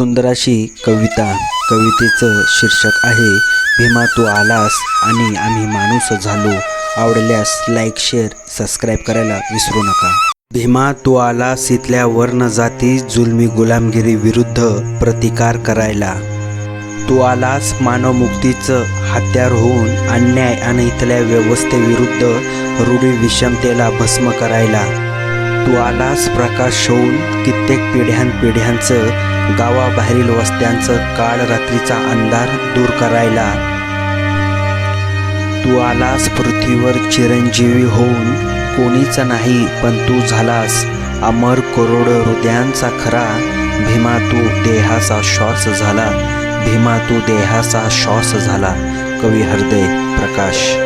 सुंदर अशी कविता कवितेचं शीर्षक आहे भीमा तू आलास आणि आम्ही माणूस झालो. आवडल्यास लाईक शेअर सबस्क्राईब करायला विसरू नका. भीमा तू आलास इथल्या वर्ण जाती जुलमी गुलामगिरी विरुद्ध प्रतिकार करायला. तू आलास मानवमुक्तीचं हत्यार होऊन अन्याय आणि इथल्या व्यवस्थेविरुद्ध रूढी विषमतेला भस्म करायला. तू आलास प्रकाश होऊन कित्येक पिढ्यान पिढ्यांचं गावाबाहेरील वस्त्यांचं काळ रात्रीचा अंधार दूर करायला. तू आलास पृथ्वीवर चिरंजीवी होऊन. कोणीच नाही पण तू झालास. अमर करोड हृदयांचा खरा. भीमा तू देहाचा श्वास झाला. भीमा तू देहाचा श्वास झाला. कवी हृदय प्रकाश.